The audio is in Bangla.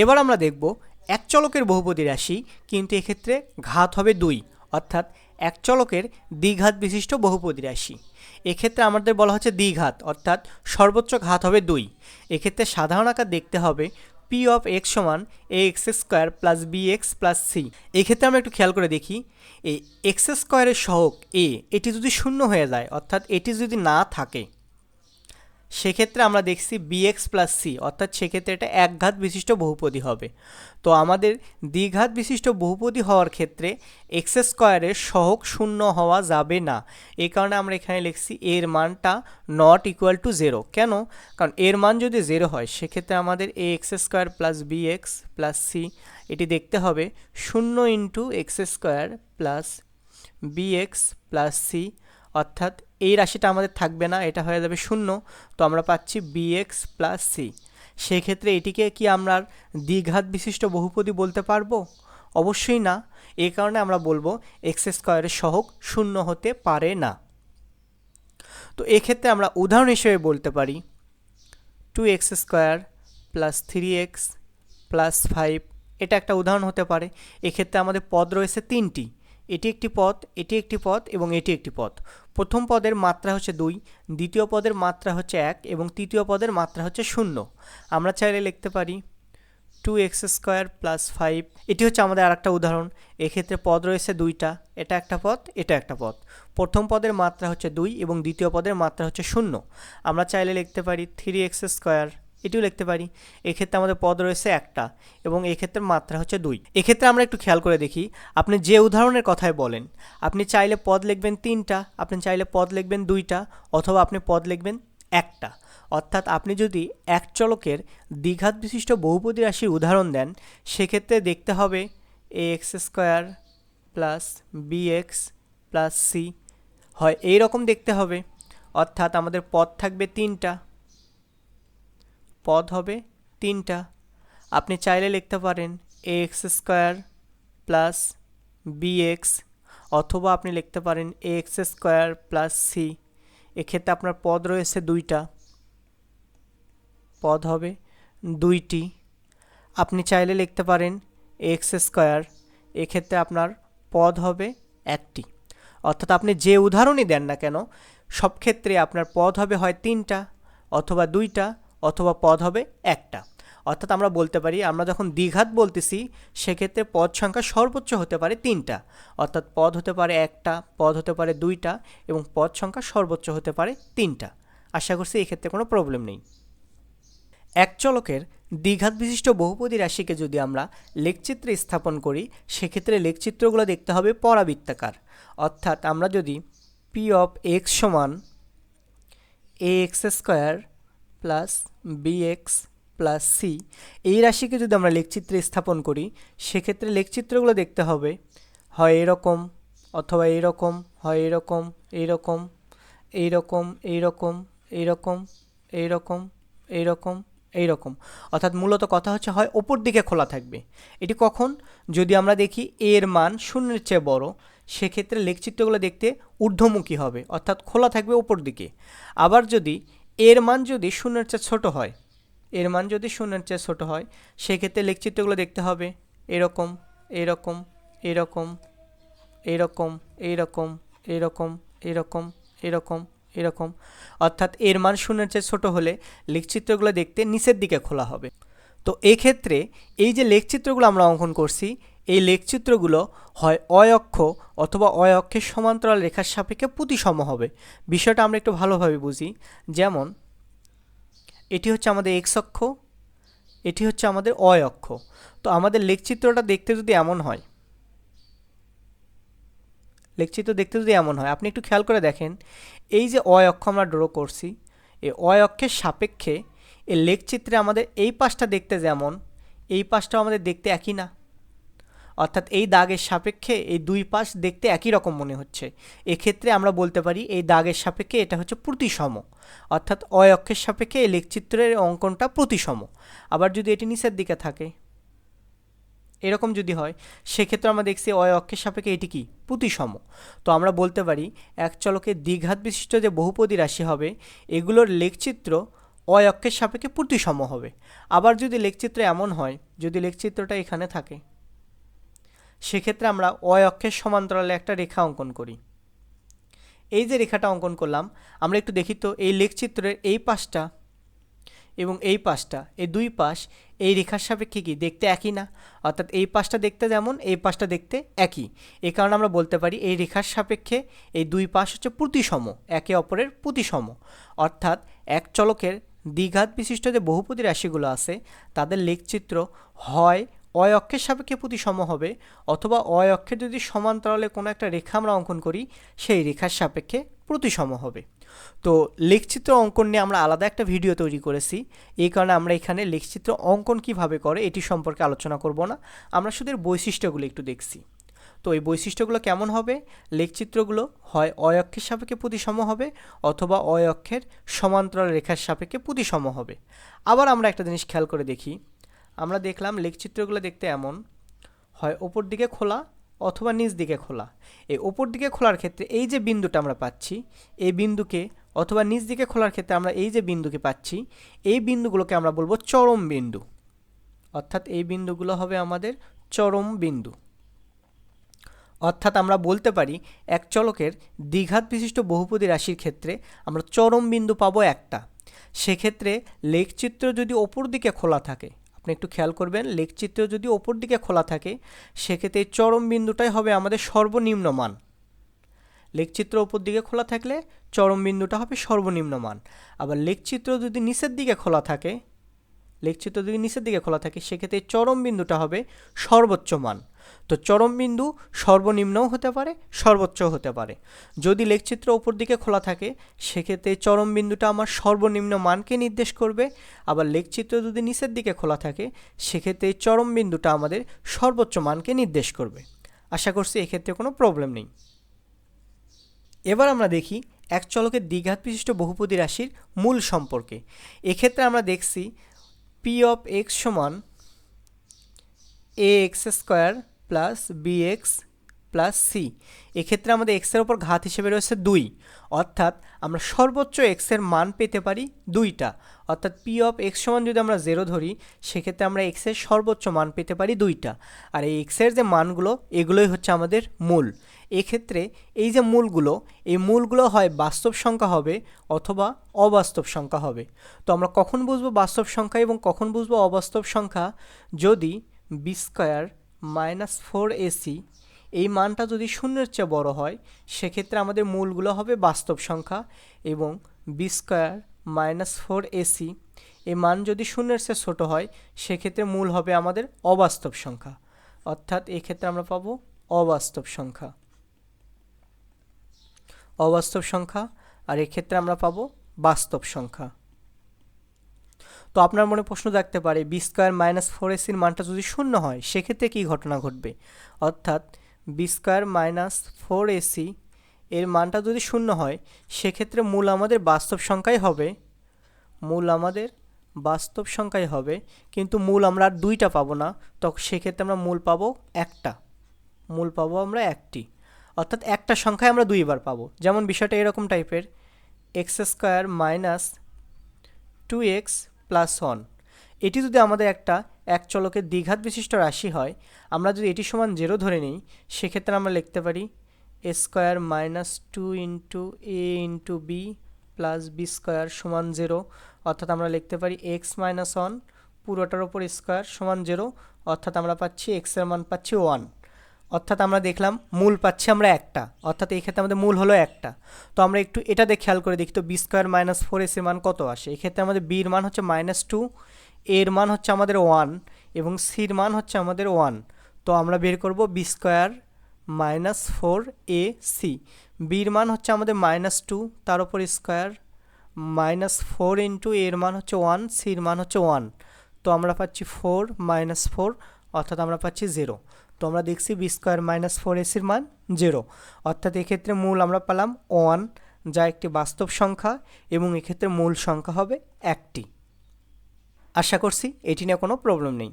এবার আমরা দেখব এক চলকের বহুপদী রাশি, কিন্তু এক্ষেত্রে ঘাত হবে দুই, অর্থাৎ এক চলকের দ্বিঘাত বিশিষ্ট বহুপদী রাশি। এক্ষেত্রে আমাদের বলা হচ্ছে দ্বিঘাত, অর্থাৎ সর্বোচ্চ ঘাত হবে দুই। এক্ষেত্রে সাধারণ আকার দেখতে হবে পি অফ এক্স সমান a x square plus b x plus c এক্ষেত্রে আমরা একটু খেয়াল করে দেখি, এই এক্স স্কোয়ারের সহক এ এটি যদি শূন্য হয়ে যায়, অর্থাৎ এটি যদি না থাকে সেক্ষেত্রে আমরা দেখছি বিএক্স প্লাস সি অর্থাৎ সেক্ষেত্রে এটা একঘাত বিশিষ্ট বহুপদী হবে। তো আমাদের দ্বিঘাত বিশিষ্ট বহুপদী হওয়ার ক্ষেত্রে এক্স স্কোয়ারের সহক শূন্য হওয়া যাবে না। এই কারণে আমরা এখানে লিখছি এর মানটা নট ইকুয়াল টু জিরো কেন? কারণ এর মান যদি জিরো হয়, সেক্ষেত্রে আমাদের a x square plus b x plus c এটি দেখতে হবে শূন্য into x square plus b x plus c অর্থাৎ এই রাশিটা আমাদের থাকবে না, এটা হয়ে যাবে শূন্য, তো আমরা পাচ্ছি বিএক্স প্লাস সি সেক্ষেত্রে এটিকে কি আমরা দ্বিঘাত বিশিষ্ট বহুপদী বলতে পারব? অবশ্যই না এই কারণে আমরা বলব এক্স স্কোয়ারের সহগ শূন্য হতে পারে না। তো এক্ষেত্রে আমরা উদাহরণ হিসেবে বলতে পারি two x square plus three x plus five এটা একটা উদাহরণ হতে পারে। এক্ষেত্রে আমাদের পদ রয়েছে তিনটি এটি একটি পদ, এটি একটি পদ এবং এটি একটি পদ। প্রথম পদের মাত্রা হচ্ছে দুই, দ্বিতীয় পদের মাত্রা হচ্ছে এক এবং তৃতীয় পদের মাত্রা হচ্ছে শূন্য। আমরা চাইলে লিখতে পারি two x square plus five এটি হচ্ছে আমাদের আরেকটা উদাহরণ। এক্ষেত্রে পদ রয়েছে দুইটা, এটা একটা পদ, এটা একটা পদ। প্রথম পদের মাত্রা হচ্ছে দুই এবং দ্বিতীয় পদের মাত্রা হচ্ছে শূন্য। আমরা চাইলে লিখতে পারি থ্রি এক্স স্কোয়ার এটিও লিখতে পারি। এক্ষেত্রে আমাদের পদ রয়েছে একটা এবং এক্ষেত্রে মাত্রা হচ্ছে দুই। এক্ষেত্রে আমরা একটু খেয়াল করে দেখি, আপনি যে উদাহরণের কথায় বলেন, আপনি চাইলে পদ লিখবেন তিনটা, আপনি চাইলে পদ লিখবেন দুইটা অথবা আপনি পদ লিখবেন একটা। অর্থাৎ আপনি যদি এক চলকের দ্বিঘাত বিশিষ্ট বহুপদী রাশির উদাহরণ দেন, সেক্ষেত্রে দেখতে হবে a x square plus b x plus c হয় এই রকম দেখতে হবে। অর্থাৎ আমাদের পদ থাকবে তিনটা। পদ হবে তিনটা। আপনি চাইলে লিখতে পারেন a x square plus b x অথবা আপনি লিখতে পারেন a x square plus c এক্ষেত্রে আপনার পদ রয়েছে দুইটা। পদ হবে দুইটি। আপনি চাইলে লিখতে পারেন এক্স স্কোয়ার এক্ষেত্রে আপনার পদ হবে একটি। অর্থাৎ আপনি যে উদাহরণই দেন না কেন সব ক্ষেত্রে আপনার পদ হবে হয় তিনটা অথবা দুইটা। অথবা পদ হবে একটা। অর্থাৎ আমরা বলতে পারি, আমরা যখন দ্বিঘাত বলতেছি, সেক্ষেত্রে পদ সংখ্যা সর্বোচ্চ হতে পারে তিনটা। অর্থাৎ পদ হতে পারে একটা, পদ হতে পারে দুইটা এবং পদ সংখ্যা সর্বোচ্চ হতে পারে তিনটা। আশা করছি এই ক্ষেত্রে কোনো প্রবলেম নেই। এক চলকের দ্বিঘাত বিশিষ্ট বহুপদী রাশিকে যদি আমরা লেখচিত্রে স্থাপন করি, সেক্ষেত্রে লেখচিত্রগুলো দেখতে হবে পরাবৃত্তাকার। অর্থাৎ আমরা যদি পি অফ এক্স সমান a x square plus b x plus c এই রাশিকে যদি আমরা লেখচিত্রে স্থাপন করি, সেক্ষেত্রে লেখচিত্রগুলো দেখতে হবে, হয় এরকম, অথবা এইরকম হয় এরকম এইরকম এইরকম এইরকম এইরকম এইরকম এইরকম এইরকম অর্থাৎ মূলত কথা হচ্ছে হয় ওপর দিকে খোলা থাকবে। এটি কখন? যদি আমরা দেখি এর মান শূন্যের চেয়ে বড়, সেক্ষেত্রে লেখচিত্রগুলো দেখতে ঊর্ধ্বমুখী হবে, অর্থাৎ খোলা থাকবে ওপর দিকে। আবার যদি এর মান যদি শূন্যের চেয়ে ছোটো হয়, এর মান যদি শূন্যের চেয়ে ছোটো হয়, সেক্ষেত্রে লেখচিত্রগুলো দেখতে হবে। এরকম এরকম এরকম এরকম এরকম এরকম এরকম এরকম এরকম। অর্থাৎ এর মান শূন্যের চেয়ে ছোটো হলে লেখচিত্রগুলো দেখতে নিচের দিকে খোলা হবে। তো এক্ষেত্রে এই যে লেখচিত্রগুলো আমরা অঙ্কন করছি এই লেখচিত্রগুলো হয় অয় অক্ষ অথবা অয় অক্ষের সমান্তরাল রেখার সাপেক্ষে প্রতিসম হবে। বিষয়টা আমরা একটু ভালোভাবে বুঝি। যেমন, এটি হচ্ছে আমাদের এক্স অক্ষ, এটি হচ্ছে আমাদের অয় অক্ষ। তো আমাদের লেখচিত্রটা দেখতে যদি এমন হয়, লেখচিত্র দেখতে যদি এমন হয়, আপনি একটু খেয়াল করে দেখেন, এই যে অয় অক্ষ আমরা ড্র করছি, এই অয় অক্ষের সাপেক্ষে এই লেখচিত্রে আমাদের এই পাশটা দেখতে যেমন, এই পাশটাও আমাদের দেখতে একই না। অর্থাৎ এই দাগের সাপেক্ষে এই দুই পাশ দেখতে একই রকম মনে হচ্ছে। এক্ষেত্রে আমরা বলতে পারি এই দাগের সাপেক্ষে এটা হচ্ছে প্রতিসম। অর্থাৎ অয় অক্ষের সাপেক্ষে এই লেখচিত্রের অঙ্কনটা প্রতিসম। আবার যদি এটি নিচের দিকে থাকে, এরকম যদি হয়, সেক্ষেত্রে আমরা দেখছি অয় অক্ষের সাপেক্ষে এটি কি? প্রতিসম। তো আমরা বলতে পারি এক চলকের দ্বিঘাত বিশিষ্ট যে বহুপদী রাশি হবে, এগুলোর লেখচিত্র অয় অক্ষের সাপেক্ষে প্রতিসম হবে। আবার যদি লেখচিত্র এমন হয়, যদি লেখচিত্রটা এখানে থাকে সেক্ষেত্রে আমরা অয় অক্ষের সমান্তরালে একটা রেখা অঙ্কন করি। এই যে রেখাটা অঙ্কন করলাম, আমরা একটু দেখি তো এই লেখচিত্রের এই পাশটা এবং এই পাশটা, এই দুই পাশ, এই রেখার সাপেক্ষে কি দেখতে একই না? অর্থাৎ এই পাশটা দেখতে যেমন, এই পাশটা দেখতে একই। এই কারণে আমরা বলতে পারি এই রেখার সাপেক্ষে এই দুই পাশ হচ্ছে প্রতিসম, একে অপরের প্রতিসম। অর্থাৎ এক চলকের দ্বিঘাত বিশিষ্ট যে বহুপদী রাশিগুলো আছে, তাদের লেখচিত্র হয় অয় অক্ষের সাপেক্ষে প্রতিসম হবে, অথবা অয় অক্ষের যদি সমান্তরালে কোনো একটা রেখা আমরা অঙ্কন করি, সেই রেখার সাপেক্ষে প্রতিসম হবে। তো লেখচিত্র অঙ্কন নিয়ে আমরা আলাদা একটা ভিডিও তৈরি করেছি। এই কারণে আমরা এখানে লেখচিত্র অঙ্কন কীভাবে করে এটি সম্পর্কে আলোচনা করব না। আমরা শুধু বৈশিষ্ট্যগুলো একটু দেখছি। তো এই বৈশিষ্ট্যগুলো কেমন হবে? লেখচিত্রগুলো হয় অয় অক্ষের সাপেক্ষে প্রতিসম হবে, অথবা অয় অক্ষের সমান্তরাল রেখার সাপেক্ষে প্রতিসম হবে। আবার আমরা একটা জিনিস খেয়াল করে দেখি। আমরা দেখলাম লেখচিত্রগুলো দেখতে এমন। হয় ওপর দিকে খোলা অথবা নিচ দিকে খোলা। এই ওপর দিকে খোলার ক্ষেত্রে এই যে বিন্দুটা আমরা পাচ্ছি, এই বিন্দুকে অথবা নিচ দিকে খোলার ক্ষেত্রে আমরা এই যে বিন্দুকে পাচ্ছি, এই বিন্দুগুলোকে আমরা বলব চরম বিন্দু। অর্থাৎ এই বিন্দুগুলো হবে আমাদের চরম বিন্দু। অর্থাৎ আমরা বলতে পারি এক চলকের দ্বিঘাত বিশিষ্ট বহুপদী রাশির ক্ষেত্রে আমরা চরম বিন্দু পাবো একটা। সেক্ষেত্রে লেখচিত্র যদি ওপর দিকে খোলা থাকে আপনি একটু খেয়াল করবেন, লেখচিত্র যদি ওপর দিকে খোলা থাকে, সেক্ষেত্রে চরম বিন্দুটাই হবে আমাদের সর্বনিম্ন মান। লেখচিত্র ওপর দিকে খোলা থাকলে চরম বিন্দুটা হবে সর্বনিম্ন মান। আবার লেখচিত্র যদি নিচের দিকে খোলা থাকে, লেখচিত্র যদি নিচের দিকে খোলা থাকে, সেক্ষেত্রে চরম বিন্দুটা হবে সর্বোচ্চ মান। তো চরম বিন্দু সর্বনিম্নও হতে পারে, সর্বোচ্চও হতে পারে। যদি লেখচিত্র ওপর দিকে খোলা থাকে, সেক্ষেত্রে চরম বিন্দুটা আমার সর্বনিম্ন মানকে নির্দেশ করবে। আবার লেখচিত্র যদি নিচের দিকে খোলা থাকে, সেক্ষেত্রে চরম বিন্দুটা আমাদের সর্বোচ্চ মানকে নির্দেশ করবে। আশা করছি এক্ষেত্রে কোনো প্রবলেম নেই। এবার আমরা দেখি এক চলকের দ্বিঘাত বিশিষ্ট বহুপদী রাশির মূল সম্পর্কে। এক্ষেত্রে আমরা দেখছি পি অফ এক্স সমান a x square plus b x plus c এক্ষেত্রে আমাদের এক্সের ওপর ঘাত হিসেবে রয়েছে দুই। অর্থাৎ আমরা সর্বোচ্চ এক্সের মান পেতে পারি দুইটা। অর্থাৎ পি অফ এক্স সমান যদি আমরা জিরো ধরি, সেক্ষেত্রে আমরা এক্সের সর্বোচ্চ মান পেতে পারি দুইটা। আর এই এক্সের যে মানগুলো, এগুলোই হচ্ছে আমাদের মূল। এক্ষেত্রে এই যে মূলগুলো, এই মূলগুলো হয় বাস্তব সংখ্যা হবে অথবা অবাস্তব সংখ্যা হবে। তো আমরা কখন বুঝব বাস্তব সংখ্যা এবং কখন বুঝব অবাস্তব সংখ্যা? যদি b square minus four AC এই মানটা যদি শূন্যের চেয়ে বড় হয়, সেক্ষেত্রে আমাদের মূলগুলো হবে বাস্তব সংখ্যা এবং b square minus four AC এই মান যদি শূন্যের চেয়ে ছোটো হয়, সেক্ষেত্রে মূল হবে আমাদের অবাস্তব সংখ্যা। অর্থাৎ এক্ষেত্রে আমরা পাবো অবাস্তব সংখ্যা। অবাস্তব সংখ্যা, আর এক্ষেত্রে আমরা পাবো বাস্তব সংখ্যা। তো আপনার মনে প্রশ্ন থাকতে পারে বি স্কোয়ার মাইনাস ফোর এসির মানটা যদি শূন্য হয়, সেক্ষেত্রে কী ঘটনা ঘটবে? অর্থাৎ b square minus four AC এর মানটা যদি শূন্য হয়, সেক্ষেত্রে মূল আমাদের বাস্তব সংখ্যাই হবে, মূল আমাদের বাস্তব সংখ্যাই হবে, কিন্তু মূল আমরা আর দুইটা পাবো না তখন সেক্ষেত্রে আমরা মূল পাবো একটা, মূল পাবো আমরা একটি, অর্থাৎ একটা সংখ্যায় আমরা দুইবার পাবো, যেমন বিষয়টা এরকম টাইপের x square minus two x plus one. এটি যদি আমাদের একটা এক চলকের দ্বিঘাত বিশিষ্ট রাশি হয়, আমরা যদি এটি সমান জিরো ধরে নিই, সেক্ষেত্রে আমরা লিখতে পারি a square minus two into a into b plus b square সমান জিরো অর্থাৎ আমরা লিখতে পারি এক্স মাইনাস ওয়ান পুরোটার ওপর স্কোয়ার সমান জিরো অর্থাৎ আমরা পাচ্ছি এক্সের মান পাচ্ছি ওয়ান অর্থাৎ আমরা দেখলাম মূল পাচ্ছি আমরা একটা, অর্থাৎ এই ক্ষেত্রে আমাদের মূল হলো একটা। তো আমরা একটু এটা দিয়ে খেয়াল করে দেখি, তো বি স্কোয়ার মাইনাস ফোর এসের মান কত আসে? এক্ষেত্রে আমাদের বির মান হচ্ছে মাইনাস টু এর মান হচ্ছে আমাদের ওয়ান এবং সির মান হচ্ছে আমাদের ওয়ান তো আমরা বের করব b square minus four a c বির মান হচ্ছে আমাদের মাইনাস টু তার উপর স্কোয়ার মাইনাস ফোর ইন্টু এর মান হচ্ছে ওয়ান সির মান হচ্ছে ওয়ান তো আমরা পাচ্ছি ফোর মাইনাস ফোর অর্থাৎ আমরা পাচ্ছি জিরো তো আমরা দেখছি বি স্কোয়ার মাইনাস ফোর এসির মান জিরো অর্থাৎ এক্ষেত্রে মূল আমরা পেলাম ওয়ান যা একটি বাস্তব সংখ্যা, এবং এক্ষেত্রে মূল সংখ্যা হবে একটি। আশা করছি এটি নিয়ে কোনো প্রবলেম নেই।